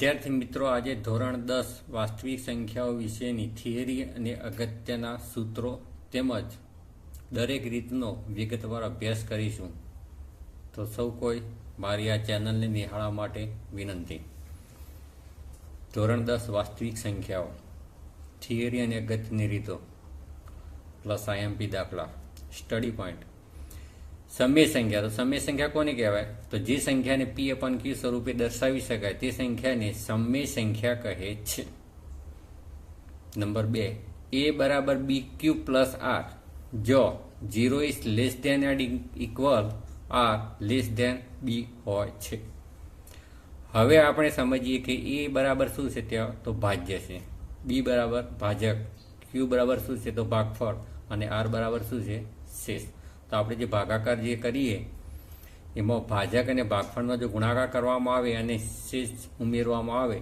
વિદ્યાર્થી મિત્રો, આજે ધોરણ દસ વાસ્તવિક સંખ્યાઓ વિશેની થિયરી અને અગત્યના સૂત્રો તેમજ દરેક રીતનો વિગતવાર અભ્યાસ કરીશું. તો સૌ કોઈ મારી આ ચેનલને નિહાળવા માટે વિનંતી. ધોરણ દસ વાસ્તવિક સંખ્યાઓ. થિયરી અને અગત્યની રીતો. પ્લસ આઈએમપી દાખલા. Study point. સમય સંખ્યા. તો સમય સંખ્યા કોને કહેવાય? તો જે સંખ્યાને પી અપન ક્યુ સ્વરૂપે દર્શાવી શકાય, તે સંખ્યાને સમય સંખ્યા કહે છે. નંબર બે. એ બરાબર બી ક્યુ પ્લસ આર જો zero is less than and equal r less than b હોય છે. હવે આપણે સમજીએ કે એ બરાબર શું છે ત્યાં? તો ભાજ્ય છે. બી બરાબર ભાજક. ક્યુ બરાબર શું છે? તો ભાગફળ. અને આર બરાબર શું છે? શેષ. તો આપણે જે ભાગાકાર જે કરીએ, એમાં ભાજક અને ભાગફળનો જો ગુણાકાર કરવામાં આવે અને શેષ ઉમેરવામાં આવે,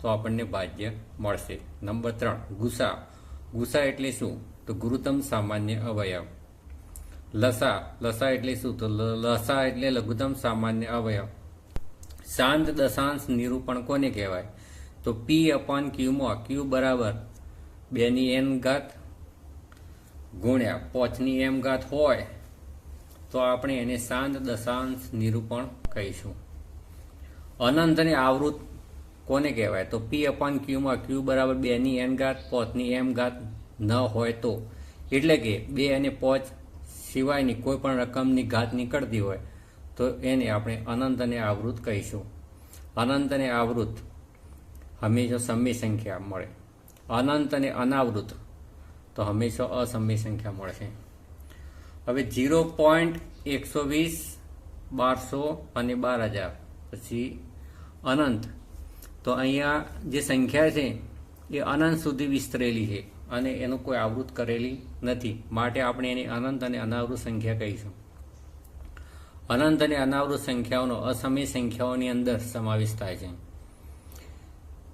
તો આપણને ભાજ્ય મળશે. નંબર ત્રણ, ગુસા. ગુસા એટલે શું? તો ગુરુતમ સામાન્ય અવયવ. લસા. લસા એટલે શું? તો લસા એટલે લઘુત્તમ સામાન્ય અવયવ. શાંત દશાંશ નિરૂપણ કોને કહેવાય? તો પી અપોન ક્યુમાં ક્યુ બરાબર બેની એન ઘાત ગુણ્યા પોચની એમ ઘાત હોય તો આપણે એને શાંત દશાંશ નિરૂપણ કહીશું. અનંતની અને આવૃત કોને કહેવાય? તો પી અપોન ક્યુમાં ક્યુ બરાબર બેની એન ઘાત પોચની એમ ઘાત ન હોય તો. એટલે કે બે અને પોચ સિવાયની કોઈ પણ રકમની ઘાત નીકળતી હોય, તો એને આપણે અનંતને આવૃત કહીશું. અનંતને આવૃત હંમેશા સમય સંખ્યા મળે. અનંત અને અનાવૃત તો હંમેશા અસમય સંખ્યા મળશે. હવે જીરો પોઈન્ટ એકસો વીસ, બારસો અને બાર હજાર. પછી અનંત. તો અહીંયા જે સંખ્યા છે, એ અનંત સુધી વિસ્તરેલી છે અને એનું કોઈ આવૃત કરેલી નથી. માટે આપણે એની અનંત અને અનાવૃત સંખ્યા કહીશું. અનંત અને અનાવૃત સંખ્યાઓનો અસમય સંખ્યાઓની અંદર સમાવેશ થાય છે.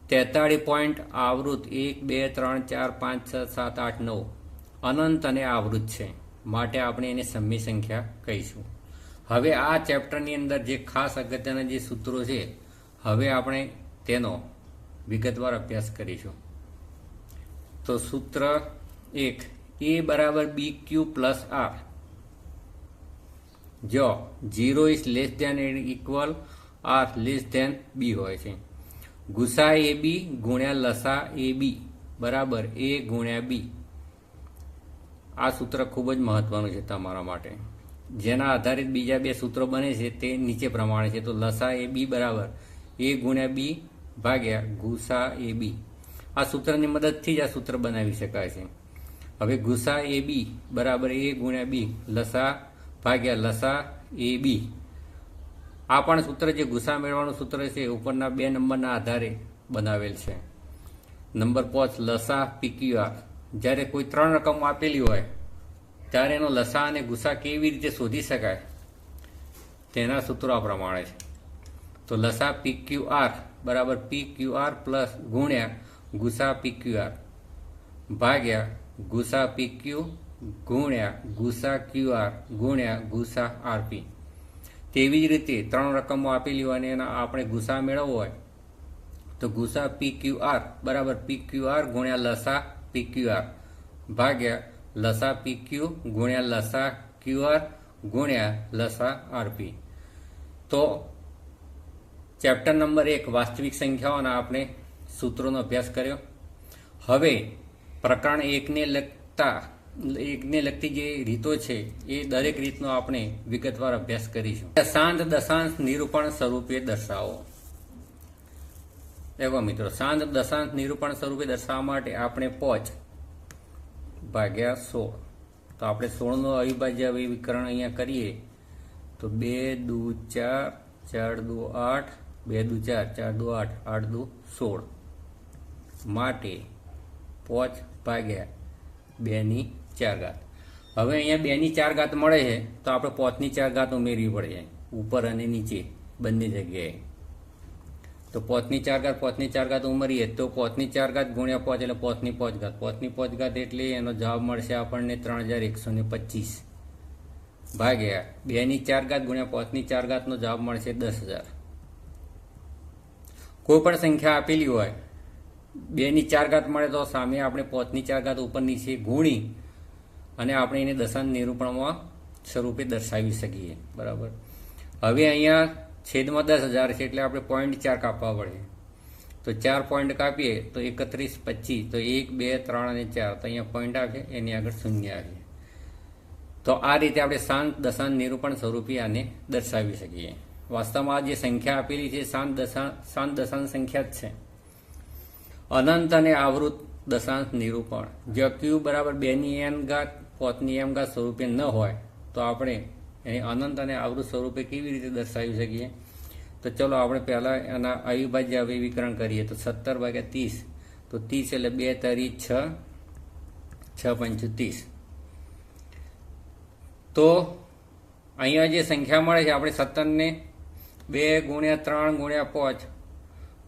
તેતાળીસ પોઈન્ટ આવૃત એક, બે, ત્રણ, ચાર, પાંચ, છ, સાત, આઠ, નવ. અનંત અને આવૃત છે. માટે આપણે એને સમ્મી સંખ્યા કહીશું. હવે આ ચેપ્ટરની અંદર જે ખાસ અગત્યના જે સૂત્રો છે, હવે આપણે તેનો વિગતવાર અભ્યાસ કરીશું. તો સૂત્ર એક, એ બરાબર બી ક્યુ પ્લસ આર. જો zero is less than equal, r less than b હોય છે. ગુસા એ બી ગુણ્યા લસા એ બી, બરાબર એ ગુણ્યા બી. આ સૂત્ર ખૂબ જ મહત્વનું છે તમારા માટે. જેના આધારિત બીજા બે સૂત્રો બને છે તે નીચે પ્રમાણે છે. તો લસા એ બી બરાબર. એ ગુણ્યા બી ભાગ્યા ગુસા એ બી. આ સૂત્રની મદદથી જ આ સૂત્ર બનાવી શકાય છે. હવે ગુસા એ બી બરાબર એ ગુણ્યા બી લસા ભાગ્યા લસા એ બી. આ પણ સૂત્ર જે ગુસા મેળવવાનું સૂત્ર છે ઉપરના બે નંબરના આધારે બનાવેલ છે. નંબર પાંચ, લસા પીક્યુઆર જ્યારે કોઈ ત્રણ રકમ આપેલી હોય, ત્યારે એનો લસા અને ગુસા કેવી રીતે શોધી શકાય? તેના સૂત્રો આ પ્રમાણે છે. તો લસા પી ક્યુ આર બરાબર પી ક્યુ આર પ્લસ ગુણ્યા ગુસા પી ક્યુ આર ભાગ્યા ગુસા પી ક્યુ ગુણ્યા ગુસા ક્યુઆર ગુણ્યા ગુસા આરપી. તેવી જ રીતે ત્રણ રકમો આપેલી હોય અને એના આપણે ગુસા મેળવવો હોય, તો ગુસા પી ક્યુ આર બરાબર પી ક્યુ આર ગુણ્યા લસા પી ક્યુ ભાગ્યા લસા પીક્યુ ગુણ્યા લસા ક્યુઆર ગુણ્યા લસા આરપી તો ચેપ્ટર નંબર એક, વાસ્તવિક સંખ્યાઓના આપણે સૂત્રોનો અભ્યાસ કર્યો. હવે પ્રકરણ એકને લગતા, એકને લગતી જે રીતો છે, એ દરેક રીતનો આપણે વિગતવાર અભ્યાસ કરીશું. દશાંત દશાંશ નિરૂપણ સ્વરૂપે દર્શાવો. એવા મિત્રો, સાંજ દશાંશ નિરૂપણ સ્વરૂપે દર્શાવવા માટે આપણે પોચ ભાગ્યા સોળ તો આપણે સોળનો અવિભાજ્ય વિકરણ અહીંયા કરીએ. તો બે, દુ, ચાર ચાર, દુ, આઠ. બે, દુ, ચાર ચાર, દુ, આઠ આઠ, દુ, સોળ. માટે પોચ ભાગ્યા બેની ચાર ઘાત. હવે અહીંયા બેની ચાર ઘાત મળે છે, તો આપણે પોચની ચાર ઘાત ઉમેરવી પડે ઉપર અને નીચે, બંને જગ્યાએ. તો પોતની ચાર ઘાત પોતની ચાર ઘાત ઉમરીએ. તો પોતની ચાર ઘાત ગુણ્યા પોચ એટલે પોતની પોચ ઘાત પોતની પોચ ઘાત એટલે એનો જવાબ મળશે આપણને ત્રણ હજાર એકસો ને પચીસ. ભાગ્યા બેની ચાર ઘાત ગુણ્યા પોતની ચાર ઘાતનો જવાબ મળશે દસ હજાર. કોઈ પણ સંખ્યા આપેલી હોય, બેની ચાર ઘાત મળે તો સામે આપણે પોતની ચાર ઘાત ઉપર નીચે ગુણી અને આપણે એને દશાંત નિરૂપણમાં સ્વરૂપે દર્શાવી શકીએ. બરાબર? હવે અહીંયા છેદમાં દસ હજાર છે એટલે આપણે પોઈન્ટ ચાર કાપવા પડે. તો ચાર પોઈન્ટ કાપીએ તો એકત્રીસ પચીસ, તો એક, બે, ત્રણ અને ચાર. તો અહીંયા પોઈન્ટ આવે એની આગળ શૂન્ય આવે તો આ રીતે આપણે શાંત દશાંત નિરૂપણ સ્વરૂપે આને દર્શાવી શકીએ. વાસ્તવમાં જે સંખ્યા આપેલી છે, શાંત દશા શાંત દશાંત સંખ્યા જ છે. અનંત અને આવૃત દશાંશ નિરૂપણ. જો ક્યુ બરાબર બેની એન ઘાત, પોતની એમ ઘાત સ્વરૂપે ન હોય, તો આપણે એને અનંત અને આવૃત સ્વરૂપે કેવી રીતે દર્શાવી શકીએ? તો ચલો આપણે પહેલાં એના અવિભાજ્ય અવિવિકરણ કરીએ. તો સત્તર ભાગ્યા ત્રીસ. તો ત્રીસ એટલે બે તારી છ છ પંચ ત્રીસ. તો અહીંયા જે સંખ્યા મળે છે, આપણે સત્તરને બે ગુણ્યા ત્રણ ગુણ્યા પાંચ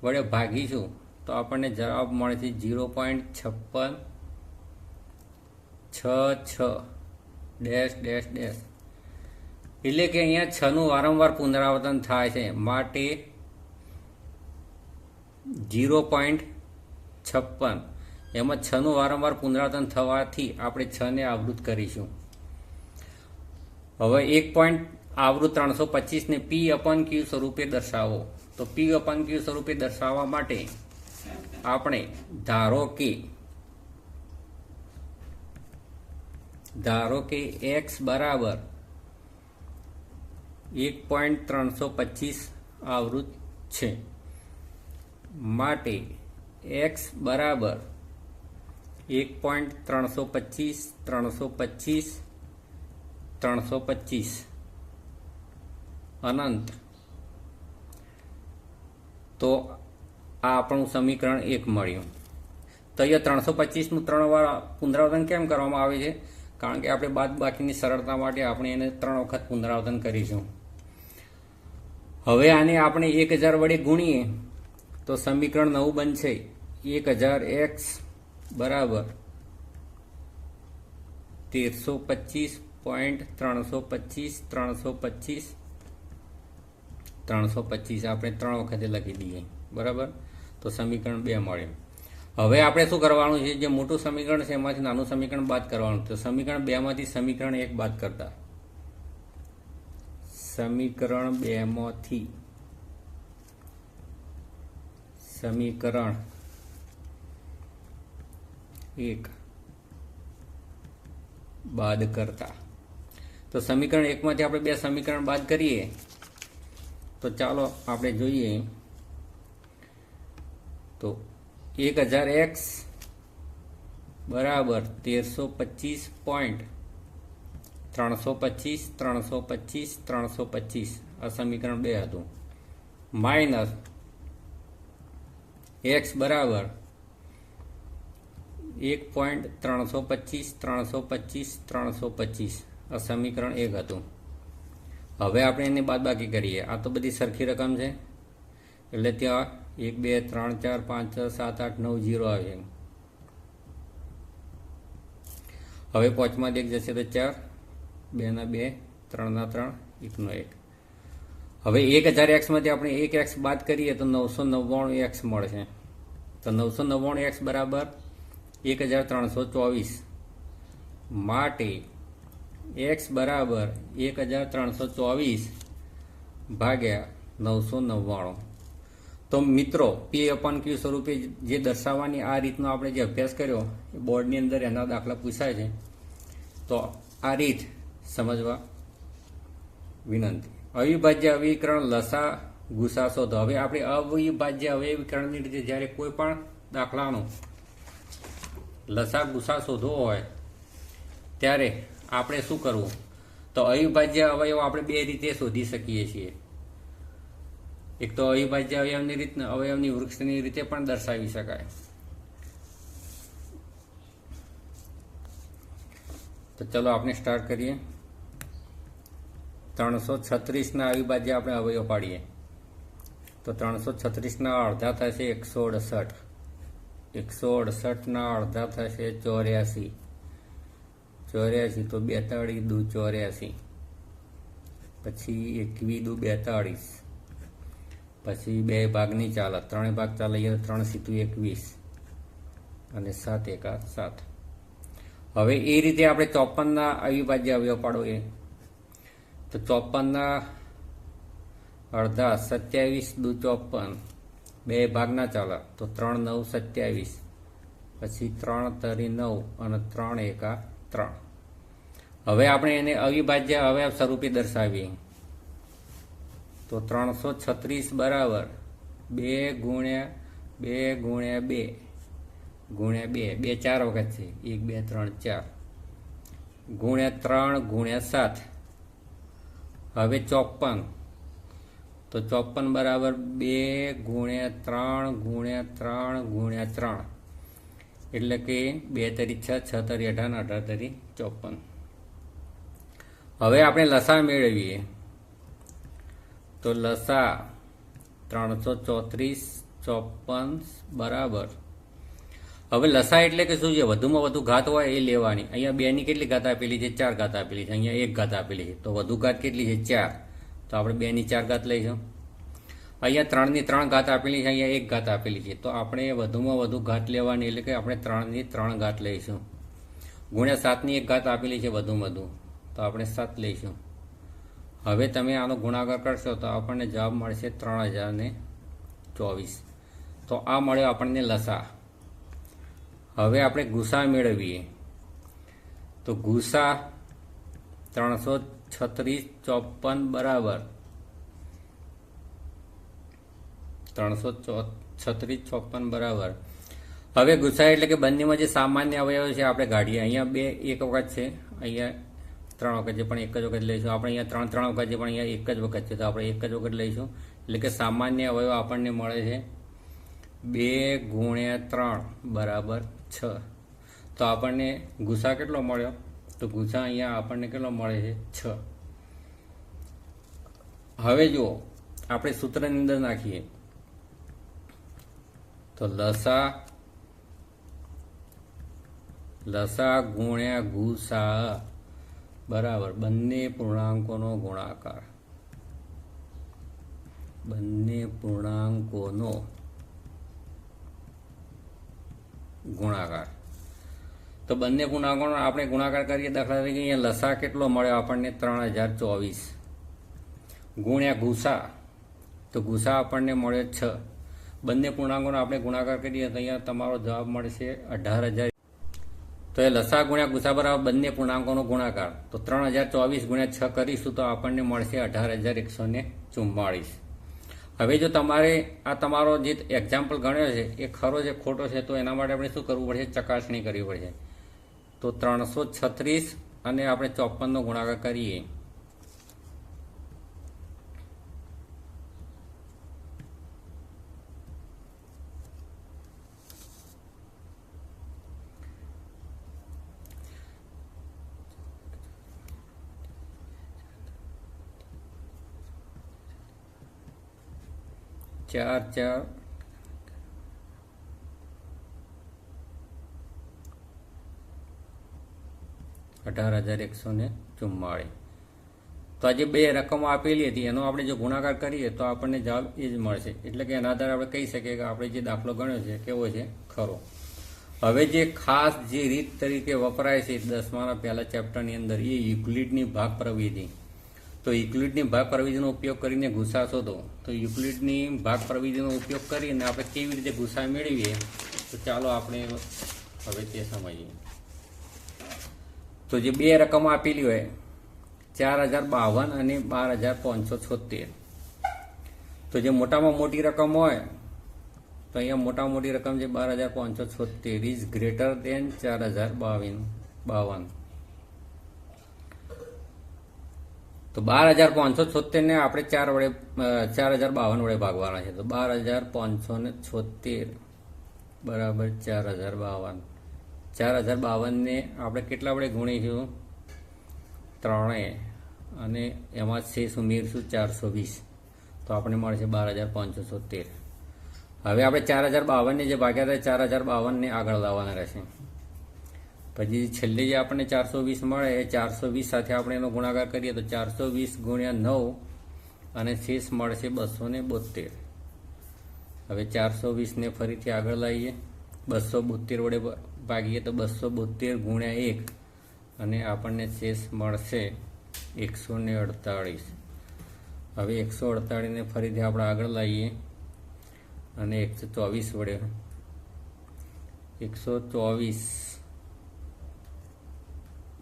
વડે ભાગીશું, તો આપણને જવાબ મળે છે જીરો પોઈન્ટ છપ્પન, છ છ, ડેશ ડેશ ડેશ. એટલે કે અહીંયા છનું વારંવાર પુનરાવર્તન થાય છે. માટે જીરો પોઈન્ટ છપ્પન. એમાં છનું વારંવાર પુનરાવર્તન થવાથી આપણે છને આવૃત કરીશું. હવે એક પોઈન્ટ આવૃત ત્રણસો પચીસને પી અપન ક્યુ સ્વરૂપે દર્શાવો. તો પી અપન ક્યુ સ્વરૂપે દર્શાવવા માટે આપણે ધારો કે ધારો કે એક્સ બરાબર એક પોઈન્ટ ત્રણસો પચીસ આવૃત છે. માટે એક્સ બરાબર એક પોઈન્ટ ત્રણસો પચીસ ત્રણસો પચીસ ત્રણસો પચીસ. અનંત. તો આ આપણું સમીકરણ એક મળ્યું. તો અહીંયા ત્રણસો પચીસનું ત્રણ વાર પુનરાવર્તન કેમ કરવામાં આવે છે? કારણ કે આપણે બાદ બાકીની સરળતા માટે આપણે એને ત્રણ વખત પુનરાવર્તન કરીશું. હવે આને આપણે એક હજાર વડે ગુણીએ, તો સમીકરણ નવું બનશે. એક હજાર એક્સ બરાબર તેરસો પચીસ પોઈન્ટ ત્રણસો પચીસ ત્રણસો પચીસ ત્રણસો પચીસ. આપણે ત્રણ વખતે લખી દઈએ. બરાબર? તો સમીકરણ બે મળ્યું હવે આપણે શું કરવાનું છે? જે મોટું સમીકરણ છે, એમાંથી નાનું સમીકરણ બાદ કરવાનું. તો સમીકરણ બેમાંથી સમીકરણ એક બાદ કરતા. સમીકરણ બેમાંથી. સમીકરણ એક. બાદ કરતા. તો સમીકરણ એકમાંથી આપણે બે સમીકરણ બાદ કરીએ. તો ચાલો આપણે જોઈએ. તો એક હજાર એક્સ બરાબર તેરસો પચીસ પોઈન્ટ ત્રણસો પચીસ ત્રણસો પચીસ ત્રણસો પચીસ. આ સમીકરણ બે હતું. માઇનસ એક્સ બરાબર એક પોઈન્ટ ત્રણસો પચીસ ત્રણસો પચીસ ત્રણસો પચીસ. આ સમીકરણ એક હતું. હવે આપણે એની બાદબાકી કરીએ. આ તો બધી સરખી રકમ છે. એટલે ત્યાં એક, બે, ત્રણ, ચાર, પાંચ, છ, સાત, આઠ, નવ, જીરો આવે. હવે પાંચમાં એક જશે તો ચાર. બેના બે, ત્રણના ત્રણ, એકનો એક. હવે એક હજાર એક્સમાંથી આપણે એક એક્સ બાદ કરીએ તો નવસો નવ્વાણું એક્સ મળશે. તો નવસો નવ્વાણું એક્સ બરાબર એક હજાર ત્રણસો ચોવીસ. માટે એક્સ બરાબર એક હજાર ત્રણસો ચોવીસ ભાગ્યા નવસો નવ્વાણું. તો મિત્રો પી અપન ક્યુ સ્વરૂપે જે દર્શાવવાની આ રીતનો આપણે જે અભ્યાસ કર્યો, એ બોર્ડની અંદર એના દાખલા પૂછાય છે. તો આ રીત સમજવા વિનંતી. અવિભાજ્ય અવિકરણ લસા ગુસા શોધો. હવે આપણે અવિભાજ્ય અવયવીકરણની રીતે જ્યારે કોઈ પણ દાખલાનો લસા ગુસા શોધવો હોય, ત્યારે આપણે શું કરવું? તો અવિભાજ્ય અવયવ આપણે બે રીતે શોધી શકીએ છીએ. એક તો અવિભાજ્ય અવયવની રીતના અવયવની વૃક્ષની રીતે પણ દર્શાવી શકાય. તો ચલો આપણે સ્ટાર્ટ કરીએ. ત્રણસો છત્રીસના અવિભાજ્ય આપણે અવયવ પાડીએ. તો ત્રણસો છત્રીસના અડધા થશે એકસો અડસઠ. એકસો અડસઠના અડધા થશે ચોર્યાસી. ચોર્યાસી તો બેતાળીસ દુ ચોર્યાસી. પછી એકવી દુ બેતાળીસ. પછી બે ભાગની ચાલે, ત્રણેય ભાગ ચાલે ત્રણ સીતું એકવીસ. અને સાત એકા સાત. હવે એ રીતે આપણે ચોપનના અવિભાજ્ય અવયવ પાડો એ. તો ચોપનના અડધા સત્યાવીસ દુ ચોપન. બે ભાગના ચાલે. તો ત્રણ નવ સત્યાવીસ. પછી ત્રણ તરી નવ અને ત્રણ એકા ત્રણ. હવે આપણે એને અવિભાજ્ય અવયવ સ્વરૂપે દર્શાવીએ. તો ત્રણસો છત્રીસ બરાબર. બે ગુણ્યા બે ગુણ્યા બે. ગુણ્યા બે. બે ચાર વખત છે. એક, બે, ત્રણ, ચાર. ગુણ્યા ત્રણ ગુણ્યા સાત. હવે ચોપન. તો ચોપન બરાબર બે ગુણ્યા ત્રણ ગુણ્યા ત્રણ ગુણ્યા ત્રણ. એટલે કે બે તરી છ છ તરી અઢાર અઢાર તરી ચોપન. હવે આપણે લસા મેળવીએ. તો લસા ત્રણસો ચોત્રીસ ચોપન બરાબર. હવે લસા એટલે કે શું છે? વધુમાં વધુ ઘાત હોય એ લેવાની. અહીંયા બેની કેટલી ઘાત આપેલી છે? ચાર ઘાત આપેલી છે. અહીંયા એક ઘાત આપેલી છે. તો વધુ ઘાત કેટલી છે? ચાર. તો આપણે બેની ચાર ઘાત લઈશું. અહીંયા ત્રણની ત્રણ ઘાત આપેલી છે. અહીંયા એક ઘાત આપેલી છે. તો આપણે વધુમાં વધુ ઘાત લેવાની એટલે કે આપણે ત્રણની ત્રણ ઘાત લઈશું. ગુણ્યા સાતની એક ઘાત આપેલી છે વધુમાં વધુ. તો આપણે સાત લઈશું. હવે તમે આનો ગુણાકાર કરશો તો આપણને જવાબ મળશે ત્રણ હજાર ચોવીસ. તો આ મળ્યો આપણને લસા. હવે આપણે ગુસા મેળવીએ. તો ગુસા ત્રણસો છત્રીસ ચોપન બરાબર. ત્રણસો છત્રીસ ચોપન બરાબર. હવે ગુસા એટલે કે બંનેમાં જે સામાન્ય અવયવ છે, આપણે કાઢીએ. અહીંયા બે, એક વખત છે, અહીંયા ત્રણ વખત છે, પણ એક જ વખત લઈશું. આપણે અહીંયા ત્રણ ત્રણ વખત છે, પણ અહીંયા એક જ વખત છે. તો આપણે એક જ વખત લઈશું. એટલે કે સામાન્ય અવયવ આપણને મળે છે બે ગુણ્યા ત્રણ બરાબર. છ. તો આપણને ગુસા કેટલો મળ્યો? તો ગુસા અહીંયા આપણને કેટલો મળે છે? છ. હવે જુઓ, આપણે સૂત્રની અંદર નાખીએ. તો લસા લસા ગુણ્યા ગુસા. બરાબર, બંને પૂર્ણાંકોનો ગુણાકાર. બંને પૂર્ણાંકોનો ગુણાકાર. તો બંને પૂર્ણાંકોનો આપણે ગુણાકાર કરીએ, દાખલા તરીકે અહીંયા લસા કેટલો મળ્યો આપણને? ત્રણ હજાર ચોવીસ. ગુણ્યા ગુસા, તો ગુસા આપણને મળ્યો છ. બંને પૂર્ણાંકોનો આપણે ગુણાકાર કરીએ તો અહીંયા તમારો જવાબ મળશે અઢાર હજાર. તો એ લસા ગુણ્યા ગુસા બરાબર બંને પૂર્ણાંકોનો ગુણાકાર. તો ત્રણ હજાર ચોવીસ ગુણ્યા છ કરીશું તો આપણને મળશે અઢાર હજાર એકસો ને ચુમ્માળીસ હવે જો તમારે આ તમારો જે એક્ઝામ્પલ ગણ્યો છે, એ ખરો છે, ખોટો છે, તો એના માટે આપણે શું કરવું પડશે? ચકાસણી કરવી પડશે. તો ત્રણસો છત્રીસ અને આપણે ચોપનનો ગુણાકાર કરીએ. ચાર ચાર. અઢાર હજાર એકસો ને ચુમ્માળીસ. તો આજે બે રકમો આપેલી હતી, એનો આપણે જો ગુણાકાર કરીએ, તો આપણને જવાબ એ જ મળશે. એટલે કે એના આધારે આપણે કહી શકીએ કે આપણે જે દાખલો ગણ્યો છે, કેવો છે? ખરો. હવે જે ખાસ જે રીત તરીકે વપરાય છે, દસમાના પહેલા ચેપ્ટરની અંદર, એ યુક્લિડની ભાગ પ્રવિધિ તો યુક્લિડની ભાગ પ્રવિધિનો ઉપયોગ કરીને ગુસા શોધો. તો યુક્લિડની ભાગ પ્રવિધિનો ઉપયોગ કરીને આપણે કેવી રીતે ગુસા મેળવીએ? તો ચાલો આપણે હવે તે સમજીએ. તો જે બે રકમો આપેલી હોય, ચાર હજાર બાવન અને બાર હજાર પાંચસો છોતેર. તો જે મોટામાં મોટી રકમ હોય, તો અહીંયા મોટા મોટી રકમ છે બાર હજાર પાંચસો છોતેર. ઇઝ ગ્રેટર દેન ચાર હજાર બાવીન, બાવન. તો બાર હજાર પાંચસો છોતેર ને આપણે ચાર વડે ચાર હજાર બાવન વડે ભાગવાના છે. તો બાર હજાર પાંચસો ને છોતેર બરાબર ચાર હજાર બાવન. ચાર હજાર બાવનને આપણે કેટલા વડે ગુણીશું? ત્રણે. અને એમાં શેષ ઉમેરશું ચારસો વીસ. તો આપણે મળશે બાર હજાર પાંચસો છોતેર. હવે આપણે ચાર હજાર બાવનને જે ભાગ્યા હતા ચાર હજાર બાવનને આગળ લાવવાના રહેશે. પછી છેલ્લે જે આપણને ચારસો વીસ મળે, એ ચારસો વીસ સાથે આપણે એનો ગુણાકાર કરીએ તો ચારસો વીસ ગુણ્યા નવ અને શેષ મળશે બસો ને બોતેર હવે ચારસો વીસને ફરીથી આગળ લાવીએ. બસો બોતેર વડે ભાગીએ તો બસો બોતેર ગુણ્યા એક અને આપણને શેષ મળશે એકસો ને અડતાળીસ. હવે એકસો અડતાળીસને ફરીથી આપણે આગળ લાવીએ અને એકસો ચોવીસ વડે. એકસો ચોવીસ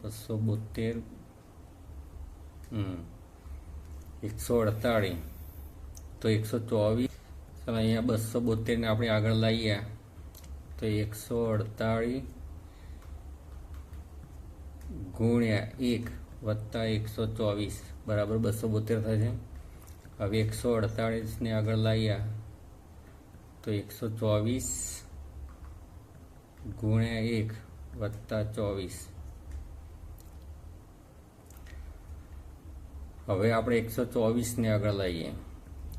બસો બોતેર એકસો અડતાળીસ. તો એકસો ચોવીસ. ચાલો અહીંયા બસો બોતેરને આપણે આગળ લાવીએ. તો એકસો અડતાળીસ ગુણ્યા એક વત્તા એકસો ચોવીસ. બરાબર બસો બોતેર થશે હવે એકસો અડતાળીસને આગળ લાવ્યા તો એકસો ચોવીસ ગુણ્યા એક વત્તા ચોવીસ. હવે આપણે એકસો ચોવીસને આગળ લાવીએ.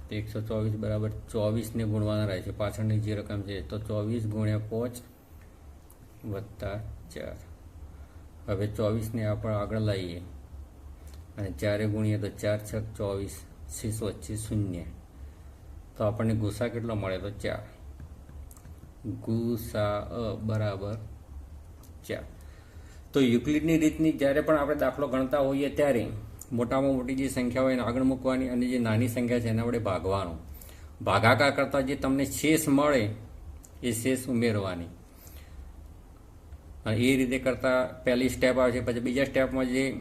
તો એકસો ચોવીસ બરાબર ચોવીસને ગુણવાના રહે છે. પાછળની જે રકમ છે તો ચોવીસ ગુણ્યા પાંચ વત્તા ચાર. હવે ચોવીસને આપણે આગળ લાવીએ. અને ચારે ગુણીએ તો ચાર છક ચોવીસ શીશ વચ્ચે શૂન્ય. તો આપણને ગુસા કેટલો મળે તો ચાર. ગુસા અ બરાબર ચાર. તો યુક્લિડની રીતની જ્યારે પણ આપણે દાખલો ગણતા હોઈએ ત્યારે મોટામાં મોટી જે સંખ્યા હોય એને આગળ મૂકવાની અને જે નાની સંખ્યા છે એના વડે ભાગવાનું. ભાગાકાર કરતાં જે તમને શેષ મળે, એ શેષ ઉમેરવાની. અને એ રીતે કરતાં પહેલી સ્ટેપ આવે છે, પછી બીજા સ્ટેપમાં જે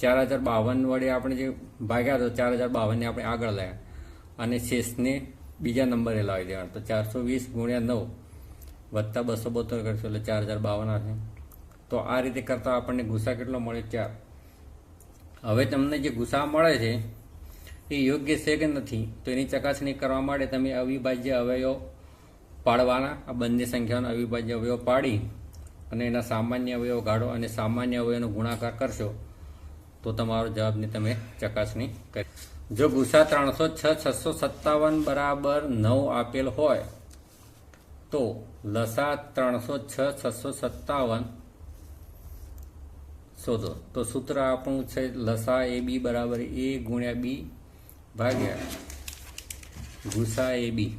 ચાર હજાર બાવન વડે આપણે જે ભાગ્યા તો ચાર હજાર બાવનને આપણે આગળ લાવ્યા અને શેષને બીજા નંબરે લાવી દેવાના. તો ચારસો વીસ ગુણ્યા નવ વત્તા બસો બોતેર કરશો, એટલે ચાર હજાર બાવન આવશે. તો આ રીતે કરતાં આપણને ગુસ્સા કેટલો મળે? ચાર. હવે તમને જે ગુસા મળે છે, એ યોગ્ય છે કે નથી, તો એની ચકાસણી કરવા માટે તમે અવિભાજ્ય અવયવ પાડવાના, આ બંને સંખ્યાનો અવિભાજ્ય અવયવ પાડી અને એના સામાન્ય અવયવ ગાળો અને સામાન્ય અવયવનો ગુણાકાર કરશો, તો તમારો જવાબની તમે ચકાસણી કરી જો ગુસા ત્રણસો છ, છસો સત્તાવન બરાબર નવ આપેલ હોય, તો લસા ત્રણસો છ, છસો સત્તાવન શોધો. તો સૂત્ર આપણું છે લસા એ બી બરાબર એ ગુણ્યા બી ભાગ્યા ગુસા એ બી.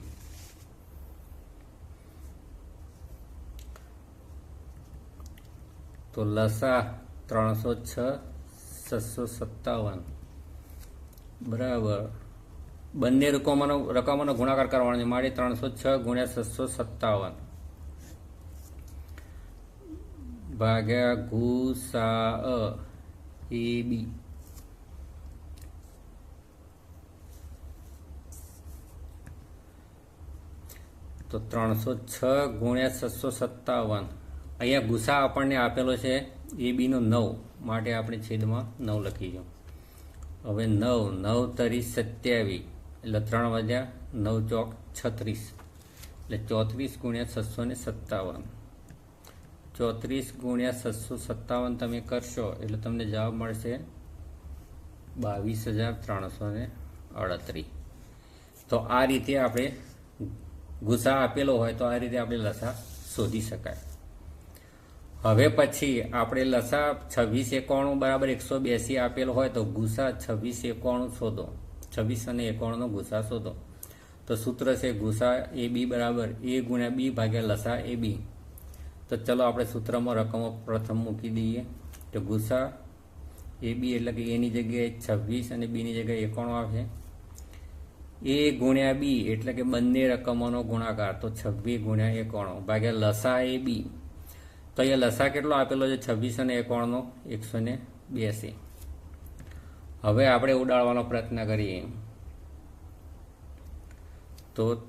તો લસા ત્રણસો છ, છસો સત્તાવન. બરાબર. બંને રકમોનો રકમોનો ગુણાકાર કરવાનો છે. મારે ત્રણસો છ ગુણ્યા છસો સત્તાવન. ભાગ્યા ગુસા અ એ બી તો ત્રણસો છ ગુણ્યા છસો સત્તાવન. અહીંયા ગુસા આપણને આપેલો છે એ બીનો નવ. માટે આપણે છેદમાં નવ લખીશું હવે નવ નવ તરી સત્યાવીસ. એટલે ત્રણ વધ્યા નવ ચોક છત્રીસ. એટલે ચોત્રીસ ગુણ્યા છસો ને સત્તાવન. ચોત્રીસ ગુણ્યા છસો સત્તાવન તમે કરશો એટલે તમને જવાબ મળશે બાવીસ હજાર ત્રણસો ને અડત્રીસ. તો આ રીતે આપણે ગુસા આપેલો હોય તો આ રીતે આપણે લસા શોધી શકાય. હવે પછી આપણે લસા છવ્વીસ એકાણું બરાબર એકસો બેસી આપેલો હોય તો ગુસા છવ્વીસ એકાણું શોધો. છવ્વીસ અને એકાણુંનો ગુસા શોધો. તો સૂત્ર છે ગુસા એ બી બરાબર એ ગુણ્યા બી ભાગ્યા લસા એ બી. તો ચલો આપણે સૂત્રમાં રકમો પ્રથમ મૂકી દઈએ. તો ગુસા, એ બી એટલે કે એની જગ્યાએ છવ્વીસ અને બીની જગ્યાએ એકાણું આવશે. એ ગુણ્યા બી એટલે કે બંને રકમોનો ગુણાકાર, તો છવ્વીસ ગુણ્યા એકાણું, ભાગ્યા લસા એ બી. તો અહીંયા લસા કેટલો આપેલો છે? છવ્વીસ અને એકાણુંનો, એકસો ને બ્યાસી. હવે આપણે ઉડાડવાનો પ્રયત્ન કરીએ. તો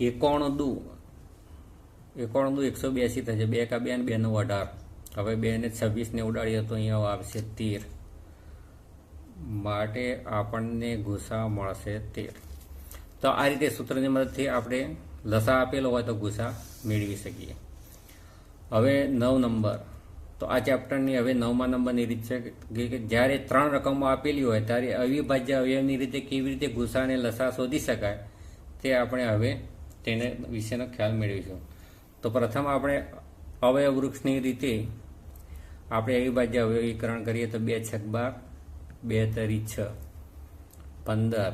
એકાણું દુ એકાણું એકસો બ્યાસી થશે બે કા બે ને બે નું અઢાર. હવે બે ને છવ્વીસને ઉડાડીએ તો અહીંયા આવશે તેર. માટે આપણને ગુસા મળશે તેર. તો આ રીતે સૂત્રની મદદથી આપણે લસા આપેલો હોય તો ગુસા મેળવી શકીએ. હવે નવ નંબર. તો આ ચેપ્ટરની હવે નવમાં નંબરની રીત છે કે જ્યારે ત્રણ રકમો આપેલી હોય ત્યારે અવિભાજ્ય અવયવની રીતે કેવી રીતે ગુસા અને લસા શોધી શકાય તે આપણે હવે તેને વિશેનો ખ્યાલ મેળવીશું. તો પ્રથમ આપણે અવયવ વૃક્ષની રીતે આપણે અવિભાજ્ય અવયવીકરણ કરીએ તો બે છક બાર, બે તરી છ, પંદર,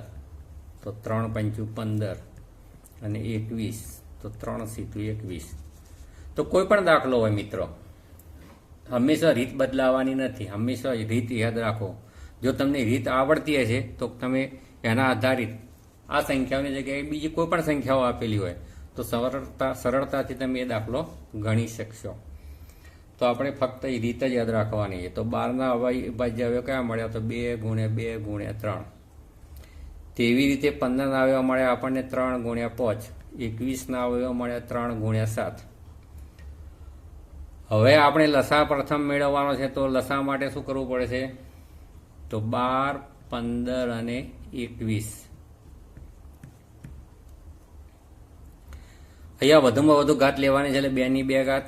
તો ત્રણ પંચું પંદર અને એકવીસ, તો ત્રણ સીતું એકવીસ. તો કોઈ પણ દાખલો હોય મિત્રો, હંમેશા રીત બદલાવાની નથી, હંમેશા રીત યાદ રાખો. જો તમને રીત આવડતી હશે તો તમે એના આધારિત આ સંખ્યાઓની જગ્યાએ બીજી કોઈ પણ સંખ્યાઓ આપેલી હોય. તો સરળતા સરળતાથી તમે એ દાખલો ગણી શકશો. તો આપણે ફક્ત એ રીત જ યાદ રાખવાની તો બારના અવિભાજ્ય અવયવ કયા મળ્યા? તો બે ગુણ્યા બે ગુણ્યા ત્રણ. તેવી રીતે પંદરના અવયવ મળ્યા આપણને ત્રણ ગુણ્યા પાંચ. એકવીસના અવયવ મળ્યા ત્રણ ગુણ્યા સાત. હવે આપણે લસા પ્રથમ મેળવવાનો છે. તો લસા માટે શું કરવું પડે છે? તો બાર, પંદર અને એકવીસ. અહીંયા વધુમાં વધુ ઘાત લેવાની છે એટલે બેની બે ઘાત,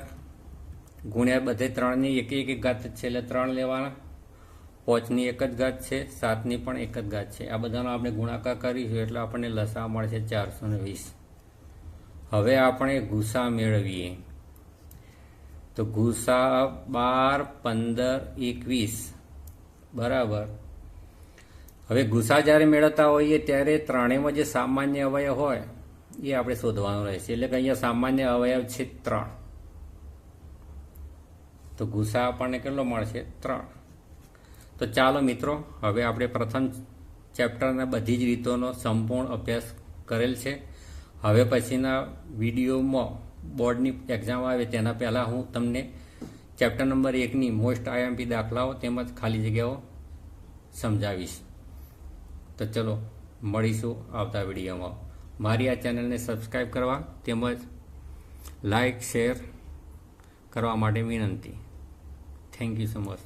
ગુણ્યા બધે ત્રણની એક એક ઘાત છે એટલે ત્રણ લેવાના. પાંચની એક જ ઘાત છે, સાતની પણ એક જ ઘાત છે. આ બધાનો આપણે ગુણાકાર કરીશું એટલે આપણને લસા મળશે ચારસો ને વીસ. હવે આપણે ગુસા મેળવીએ. તો ગુસા બાર, પંદર, એકવીસ. બરાબર. હવે ગુસા જ્યારે મેળવતા હોઈએ ત્યારે ત્રણેયમાં જે સામાન્ય અવયવ હોય એ આપણે શોધવાનું રહેશે. એટલે કે અહીંયા સામાન્ય અવયવ છે ત્રણ. તો ગુસા આપણને કેટલો મળશે? ત્રણ. તો ચાલો મિત્રો, હવે આપણે પ્રથમ ચેપ્ટરના બધી જ રીતોનો સંપૂર્ણ અભ્યાસ કરેલ છે. હવે પછીના વિડીયોમાં બોર્ડની એક્ઝામ આવે તેના પહેલાં હું તમને ચેપ્ટર નંબર એકની મોસ્ટ આઈએમપી દાખલાઓ તેમજ ખાલી જગ્યાઓ સમજાવીશ. તો ચલો, મળીશું આવતા વિડીયોમાં. મારી આ ચેનલને સબસ્ક્રાઈબ કરવા તેમજ લાઈક શેર કરવા માટે વિનંતી. Thank you so much